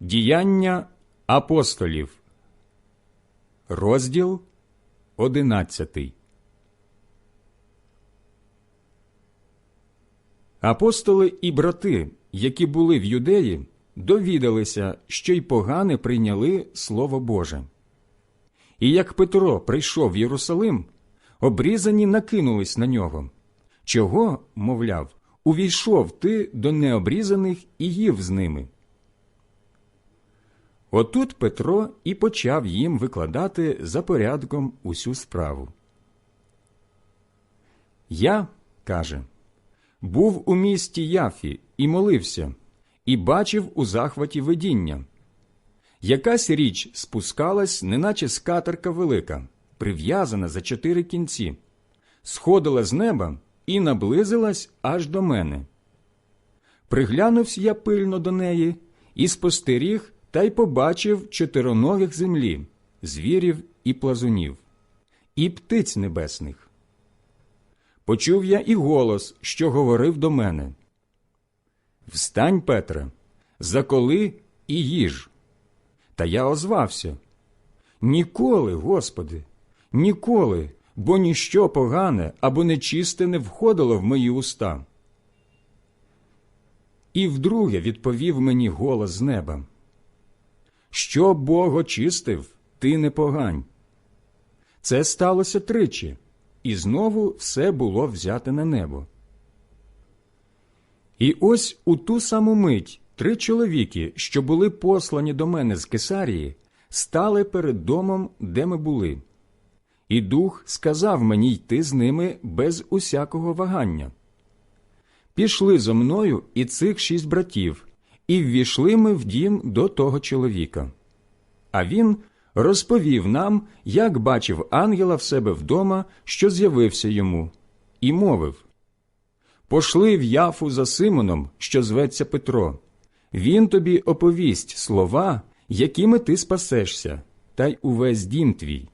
Діяння апостолів, розділ одинадцятий. Апостоли і брати, які були в юдеї, довідалися, що й погане прийняли Слово Боже. І як Петро прийшов в Єрусалим, обрізані накинулись на нього. Чого, мовляв, увійшов ти до необрізаних і їв з ними. Отут Петро і почав їм викладати за порядком усю справу. Я, каже, був у місті Яфі і молився, і бачив у захваті видіння. Якась річ спускалась, неначе скатерка велика, прив'язана за чотири кінці, сходила з неба і наблизилась аж до мене. Приглянувся я пильно до неї і спостеріг та й побачив чотироногих землі, звірів і плазунів, і птиць небесних. Почув я і голос, що говорив до мене. Встань, Петре, заколи і їж. Та я озвався. Ніколи, Господи, ніколи, бо ніщо погане або нечисте не входило в мої уста. І вдруге відповів мені голос з неба. Що Бог очистив, ти не погань. Це сталося тричі, і знову все було взяте на небо. І ось у ту саму мить три чоловіки, що були послані до мене з Кесарії, стали перед домом, де ми були. І дух сказав мені йти з ними без усякого вагання. Пішли зо мною і цих шість братів, і ввійшли ми в дім до того чоловіка. А він розповів нам, як бачив ангела в себе вдома, що з'явився йому, і мовив Пошли в яфу за Симоном, що зветься Петро. Він тобі оповість слова, якими ти спасешся, та й увесь дім твій.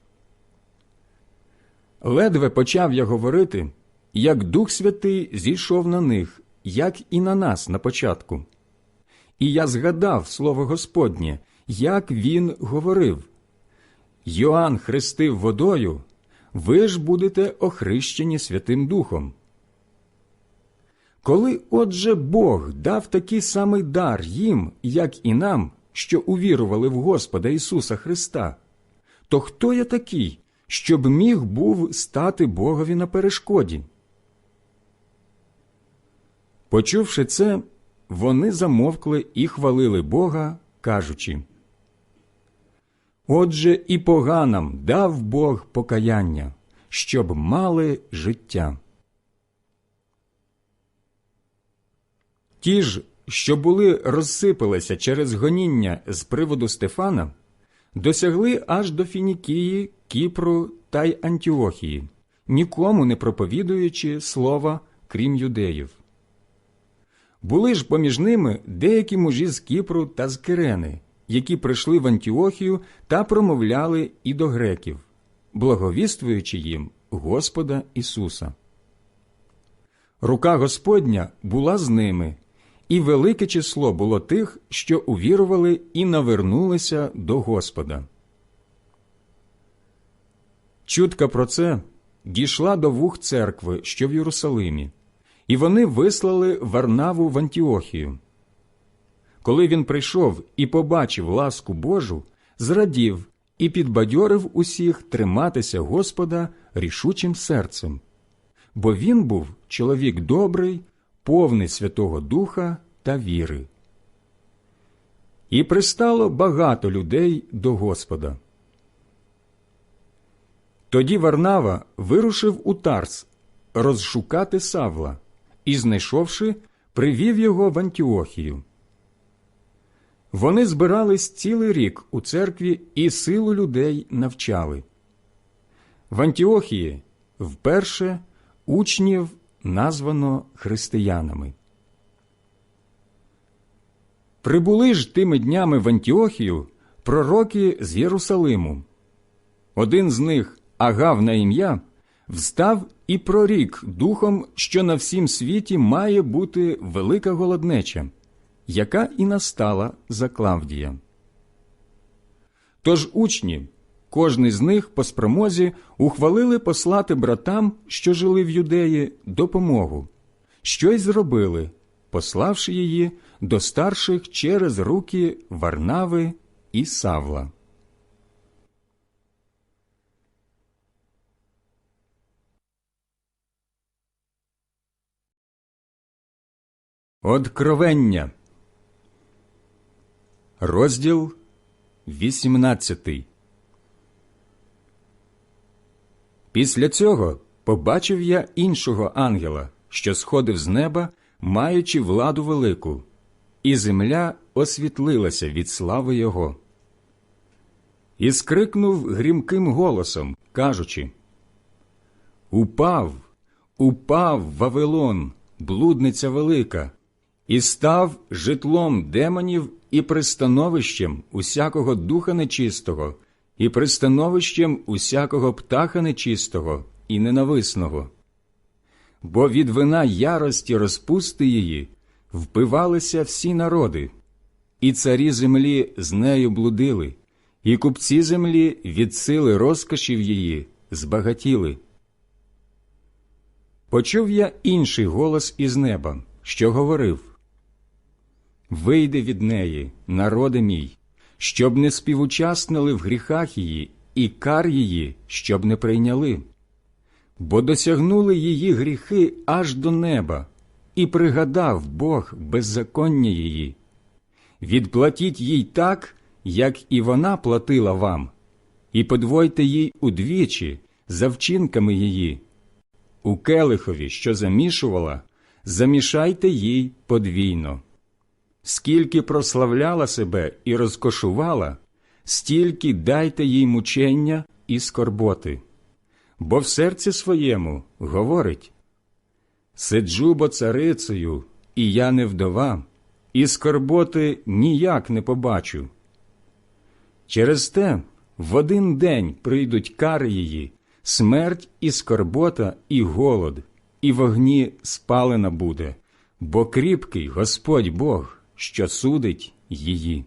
Ледве почав я говорити, як Дух Святий зійшов на них, як і на нас на початку. І я згадав слово Господнє, як він говорив Йоанн хрестив водою, ви ж будете охрещені Святим Духом. Коли отже Бог дав такий самий дар їм, як і нам, що увірували в Господа Ісуса Христа, то хто я такий, щоб міг був стати Богові на перешкоді? Почувши це, вони замовкли і хвалили Бога, кажучи Отже, і поганам дав Бог покаяння, щоб мали життя. Ті ж, що були розсипалися через гоніння з приводу Стефана, досягли аж до Фінікії, Кіпру та й Антіохії, нікому не проповідуючи слова, крім юдеїв. Були ж поміж ними деякі мужі з Кіпру та з Кирени, які прийшли в Антіохію та промовляли і до греків, благовіствуючи їм Господа Ісуса. Рука Господня була з ними, і велике число було тих, що увірували і навернулися до Господа. Чутка про це дійшла до вух церкви, що в Єрусалимі, і вони вислали Варнаву в Антіохію. Коли він прийшов і побачив ласку Божу, зрадів і підбадьорив усіх триматися Господа рішучим серцем, бо він був чоловік добрий, повний Святого Духа та віри. І пристало багато людей до Господа. Тоді Варнава вирушив у Тарс розшукати Савла і, знайшовши, привів його в Антіохію. Вони збирались цілий рік у церкві і силу людей навчали. В Антіохії вперше учнів названо християнами. Прибули ж тими днями в Антіохію пророки з Єрусалиму. Один з них, Агав на ім'я, встав і прорік духом, що на всім світі має бути велика голоднеча, яка і настала за Клавдія. Тож учні, кожний з них по спромозі ухвалили послати братам, що жили в юдеї, допомогу, що й зробили, пославши її до старших через руки Варнави і Савла. Откровення. Розділ 18 Після цього побачив я іншого ангела, що сходив з неба, маючи владу велику, і земля освітлилася від слави його. І скрикнув грімким голосом, кажучи Упав, упав Вавилон, блудниця велика, і став житлом демонів і пристановищем усякого духа нечистого, і пристановищем усякого птаха нечистого і ненависного. Бо від вина ярості розпусти її впивалися всі народи, і царі землі з нею блудили, і купці землі від сили розкошів її збагатіли. Почув я інший голос із неба, що говорив Вийди від неї, народи мій, щоб не співучаснили в гріхах її, і кар її, щоб не прийняли. Бо досягнули її гріхи аж до неба, і пригадав Бог беззаконня її. Відплатіть їй так, як і вона платила вам, і подвойте їй удвічі за вчинками її. У келихові, що замішувала, замішайте їй подвійно. Скільки прославляла себе і розкошувала, стільки дайте їй мучення і скорботи. Бо в серці своєму говорить Сиджу бо царицею, і я не вдова, і скорботи ніяк не побачу. Через те в один день прийдуть кари її, смерть і скорбота, і голод, і вогні спалена буде, бо кріпкий Господь Бог, що судить її.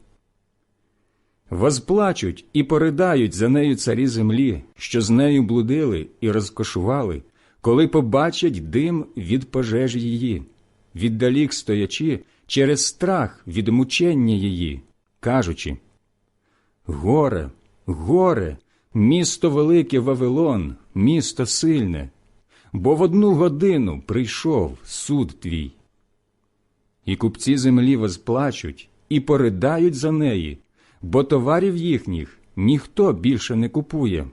Возплачуть і поридають за нею царі землі, що з нею блудили і розкошували, коли побачать дим від пожежі її, віддалік стоячи через страх від мучення її, кажучи Горе, горе, місто велике Вавилон, місто сильне, бо в одну годину прийшов суд твій. І купці землі возплачуть і поридають за неї, бо товарів їхніх ніхто більше не купує,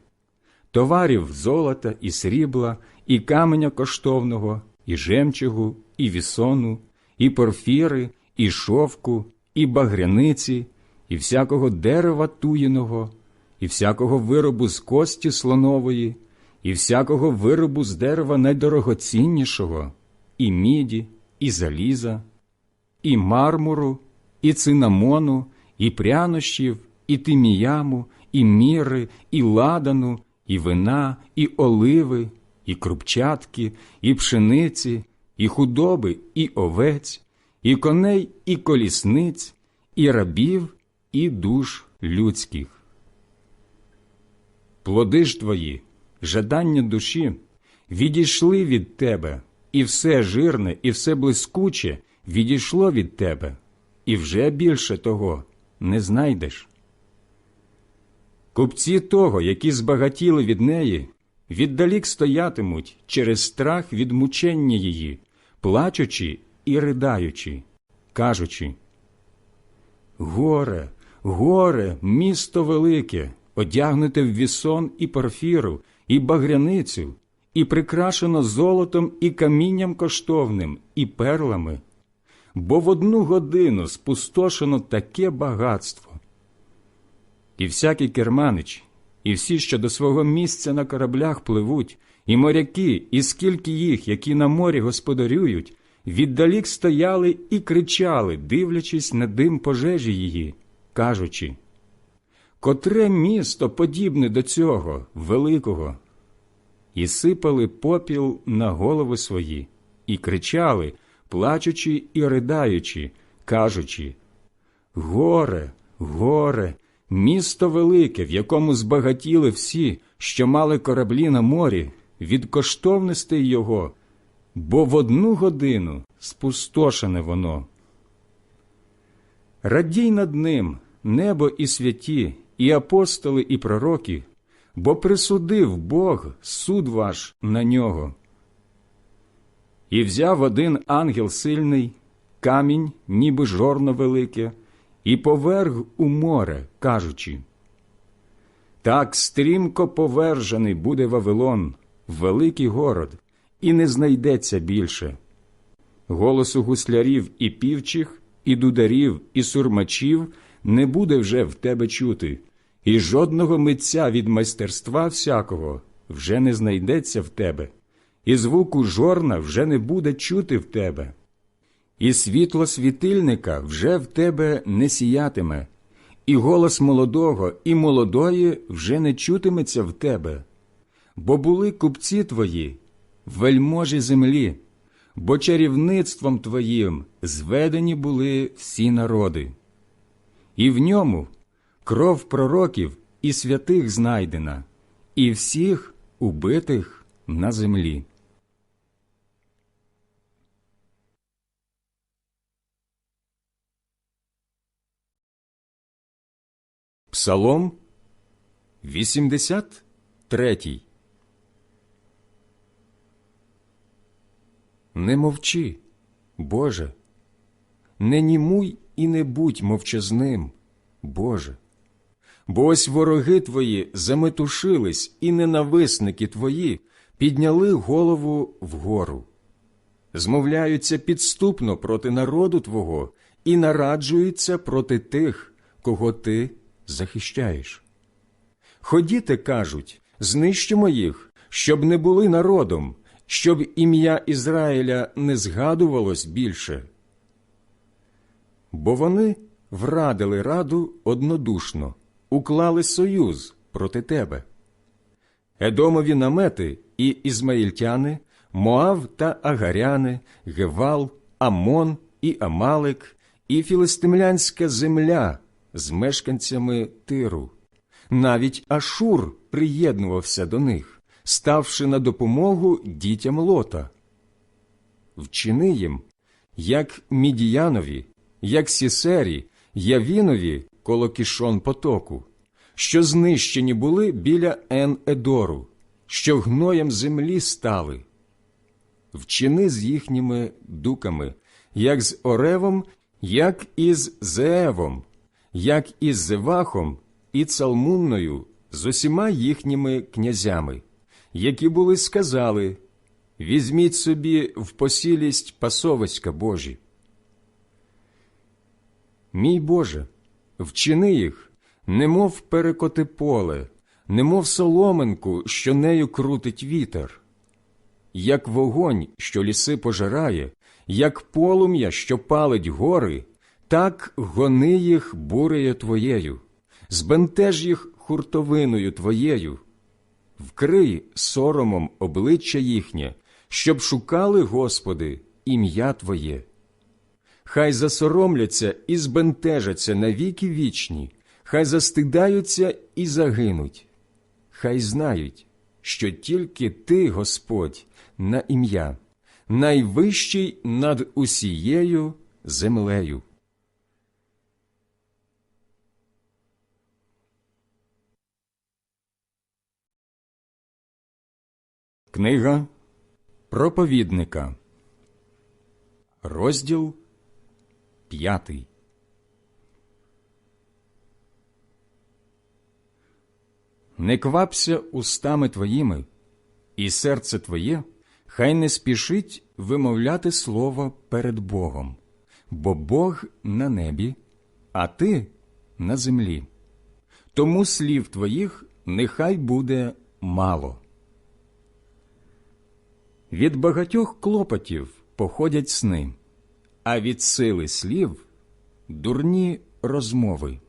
товарів золота і срібла, і каменя коштовного, і жемчугу, і вісону, і порфіри, і шовку, і багряниці, і всякого дерева туєного, і всякого виробу з кості слонової, і всякого виробу з дерева найдорогоціннішого, і міді, і заліза, і мармуру, і цинамону, і прянощів, і тиміяму, і міри, і ладану, і вина, і оливи, і крупчатки, і пшениці, і худоби, і овець, і коней, і колісниць, і рабів, і душ людських. Плоди ж твої, жадання душі, відійшли від тебе, і все жирне, і все блискуче відійшло від тебе, і вже більше того не знайдеш. Купці того, які збагатіли від неї, віддалік стоятимуть через страх від мучення її, плачучи і riдаючи, кажучи Горе, горе, місто велике, одягнуте в вісон і порфіру, і багряницю, і прикрашено золотом і камінням коштовним, і перлами, бо в одну годину спустошено таке багатство. І всякий керманич, і всі, що до свого місця на кораблях пливуть, і моряки, і скільки їх, які на морі господарюють, віддалік стояли і кричали, дивлячись на дим пожежі її, кажучи Котре місто подібне до цього, великого? І сипали попіл на голови свої, і кричали, плачучи і ридаючи, кажучи Горе, горе, місто велике, в якому збагатіли всі, що мали кораблі на морі, від коштовностей його, бо в одну годину спустошене воно. Радій над ним, небо і святі, і апостоли, і пророки, бо присудив Бог суд ваш на нього. І взяв один ангел сильний, камінь, ніби жорно велике, і поверг у море, кажучи Так стрімко повержений буде Вавилон, великий город, і не знайдеться більше. Голосу гуслярів і півчих, і дударів, і сурмачів не буде вже в тебе чути, і жодного митця від майстерства всякого вже не знайдеться в тебе, і звуку жорна вже не буде чути в тебе. І світло світильника вже в тебе не сіятиме, і голос молодого і молодої вже не чутиметься в тебе, бо були купці твої, вельможі землі, бо чарівництвом твоїм зведені були всі народи. І в ньому кров пророків і святих знайдена, і всіх убитих на землі. Псалом 83 Не мовчи, Боже, не німуй і не будь мовчазним, Боже. Бо ось вороги твої заметушились, і ненависники твої підняли голову вгору. Змовляються підступно проти народу Твого і нараджуються проти тих, кого ти захищаєш. Ходіте, кажуть, знищимо їх, щоб не були народом, щоб ім'я Ізраїля не згадувалось більше. Бо вони врадили раду однодушно, уклали союз проти тебе. Едомові намети і ізмаїльтяни, Моав та Агаряни, Гевал, Амон і Амалик, і філистимлянська земля з мешканцями тиру. Навіть Ашур приєднувався до них, ставши на допомогу дітям лота. Вчини їм, як Мідіянові, як Сісері, Явінові коло кішон потоку, що знищені були біля Ен Едору, що гноєм землі стали. Вчини з їхніми дуками, як з Оревом, як із Зеевом, як із Зевахом і Цалмунною з усіма їхніми князями, які були сказали Візьміть собі в посілість пасовиська Божі. Мій Боже, вчини їх, немов перекоти поле, немов соломинку, що нею крутить вітер, як вогонь, що ліси пожирає, як полум'я, що палить гори, так гони їх бурею твоєю, збентеж їх хуртовиною твоєю, вкрий соромом обличчя їхнє, щоб шукали, Господи, ім'я Твоє. Хай засоромляться і збентежаться навіки вічні, хай застидаються і загинуть. Хай знають, що тільки Ти, Господь, на ім'я, найвищий над усією землею. Книга проповідника, розділ п'ятий. Не квапся устами твоїми, і серце твоє хай не спішить вимовляти слово перед Богом, бо Бог на небі, а ти на землі. Тому слів твоїх нехай буде мало. Від багатьох клопотів походять сни, а від сили слів дурні розмови.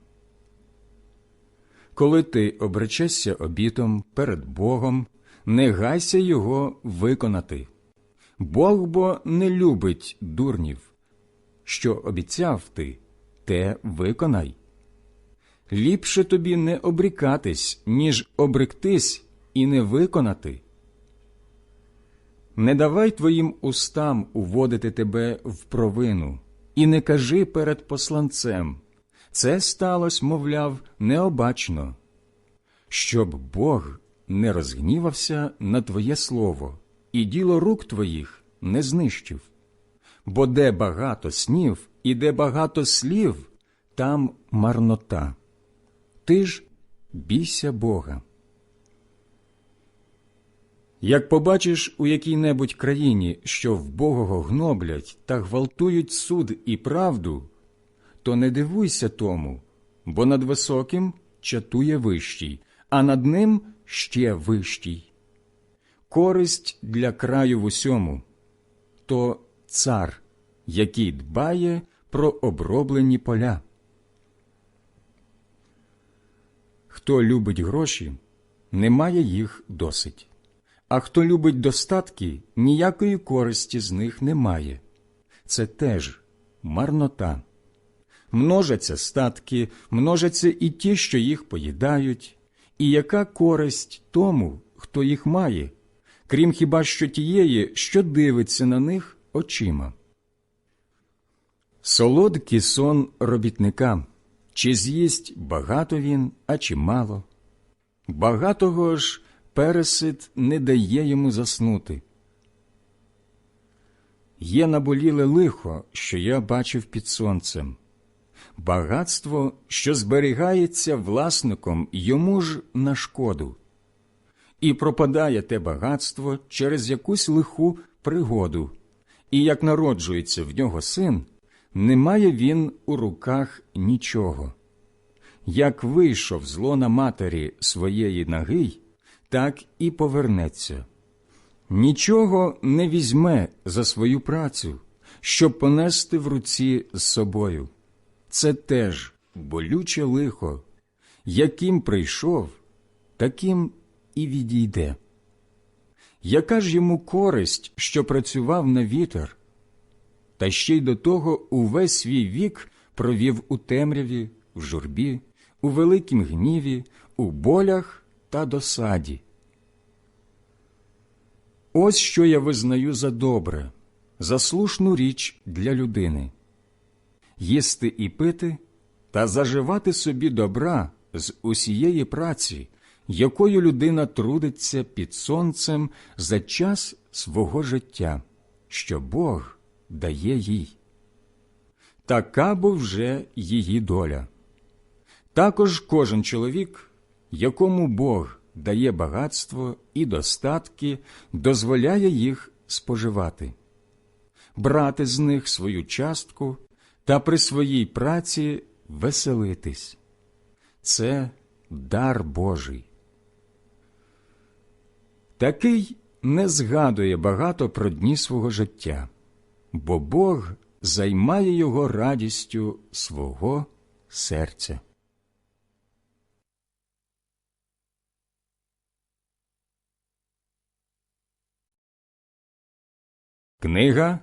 Коли ти обречешся обітом перед Богом, не гайся його виконати. Бог бо не любить дурнів. що обіцяв ти, те виконай. Ліпше тобі не обрікатись, ніж обректись і не виконати. Не давай твоїм устам уводити тебе в провину, і не кажи перед посланцем. Це сталося, мовляв, необачно, щоб Бог не розгнівався на твоє слово, і діло рук твоїх не знищив. Бо де багато снів і де багато слів, там марнота. Ти ж бійся Бога. Як побачиш у якій-небудь країні, що в Богого гноблять та гвалтують суд і правду, то не дивуйся тому, бо над високим чатує вищий, а над ним ще вищий. Користь для краю в усьому то цар, який дбає про оброблені поля. Хто любить гроші, не має їх досить. А хто любить достатки, ніякої користі з них немає. Це теж марнота. Множаться статки, множаться і ті, що їх поїдають, і яка користь тому, хто їх має, крім хіба що тієї, що дивиться на них очима. Солодкий сон робітника, чи з'їсть багато він, а чи мало. Багатого ж пересид не дає йому заснути. Є наболіле лихо, що я бачив під сонцем, багатство, що зберігається власником йому ж на шкоду, і пропадає те багатство через якусь лиху пригоду, і як народжується в нього син, не має він у руках нічого. Як вийшов з лона матері своєї ноги, так і повернеться. Нічого не візьме за свою працю, щоб понести в руці з собою. Це теж болюче лихо, яким прийшов, таким і відійде. Яка ж йому користь, що працював на вітер, та ще й до того увесь свій вік провів у темряві, в журбі, у великім гніві, у болях та досаді. Ось що я визнаю за добре, за слушну річ для людини їсти і пити та заживати собі добра з усієї праці, якою людина трудиться під сонцем за час свого життя, що Бог дає їй. Така бо вже її доля. Також кожен чоловік, якому Бог дає багатство і достатки, дозволяє їх споживати, брати з них свою частку та при своїй праці веселитись. Це дар Божий. Такий не згадує багато про дні свого життя, бо Бог займає його радістю свого серця. Книга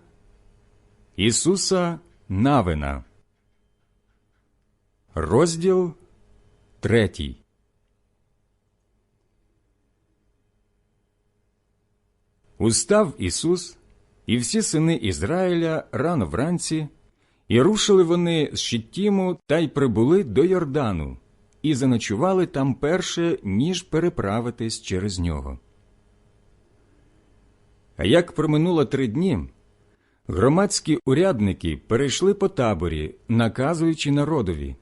Ісуса Навина, розділ третій. Устав Ісус і всі сини Ізраїля рано вранці, і рушили вони з Щиттіму та й прибули до Йордану, і заночували там перше, ніж переправитись через нього. А як проминуло три дні, громадські урядники перейшли по таборі, наказуючи народові.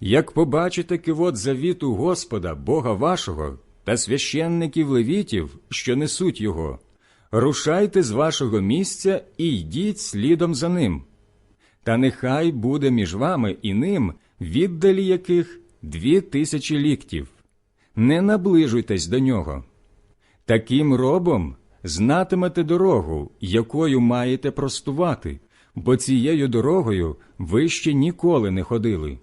Як побачите кивот завіту Господа, Бога вашого, та священників левітів, що несуть його, рушайте з вашого місця і йдіть слідом за ним. Та нехай буде між вами і ним, віддалі яких дві тисячі ліктів. Не наближуйтесь до нього. Таким робом знатимете дорогу, якою маєте простувати, бо цією дорогою ви ще ніколи не ходили.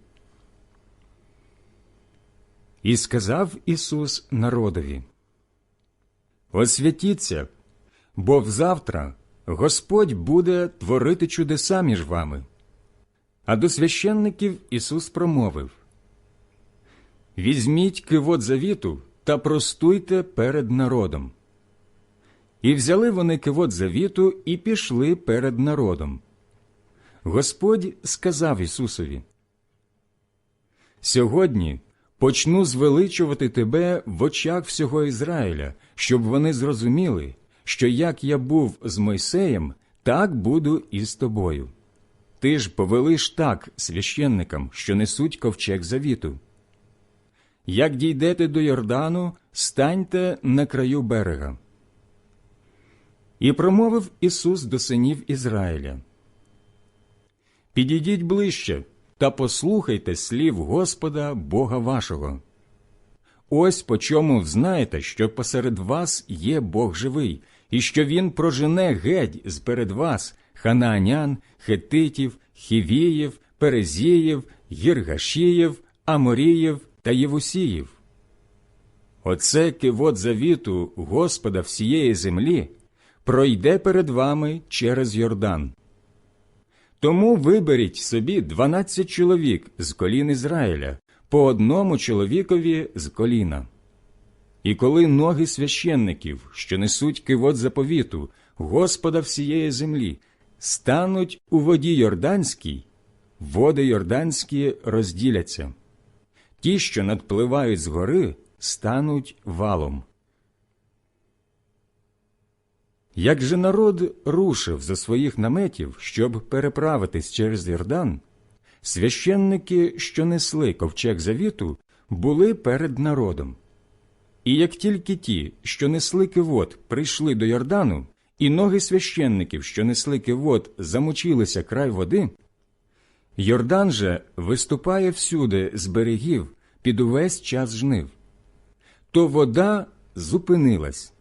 І сказав Ісус народові: Освятіться, бо взавтра Господь буде творити чудеса між вами. А до священників Ісус промовив Візьміть кивот завіту та простуйте перед народом. І взяли вони кивот завіту і пішли перед народом. Господь сказав Ісусові Сьогодні почну звеличувати тебе в очах всього Ізраїля, щоб вони зрозуміли, що як я був з Мойсеєм, так буду і з тобою. Ти ж повелиш так священникам, що несуть ковчег завіту. Як дійдете до Йордану, станьте на краю берега. І промовив Ісус до синів Ізраїля. Підійдіть ближче та послухайте слів Господа Бога вашого. Ось по чому знаєте, що посеред вас є Бог живий, і що Він прожене геть з перед вас ханаанян, хетитів, хівіїв, перезіїв, гіргашіїв, аморіїв та євусіїв. Оце кивот завіту Господа всієї землі пройде перед вами через Йордан. Тому виберіть собі дванадцять чоловік з колін Ізраїля, по одному чоловікові з коліна. І коли ноги священників, що несуть кивот заповіту, Господа всієї землі, стануть у воді Йорданській, води Йорданські розділяться. Ті, що надпливають згори, стануть валом. Як же народ рушив за своїх наметів, щоб переправитись через Йордан, священники, що несли ковчег завіту, були перед народом. І як тільки ті, що несли кивот, прийшли до Йордану, і ноги священників, що несли кивот, замочилися край води, Йордан же виступає всюди з берегів під увесь час жнив. То вода зупинилась.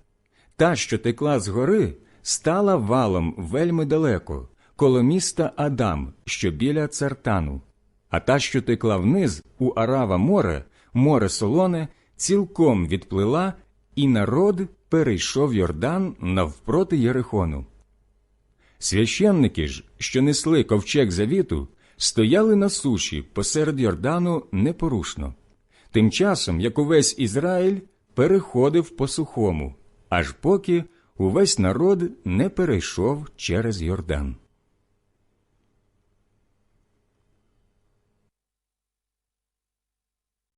Та, що текла згори, стала валом вельми далеко, коло міста Адам, що біля цартану, а та, що текла вниз у Арава море, море солоне, цілком відплила, і народ перейшов Йордан навпроти Єрихону. Священники ж, що несли ковчег завіту, стояли на суші посеред Йордану непорушно. Тим часом, як увесь Ізраїль переходив по сухому, аж поки увесь народ не перейшов через Йордан.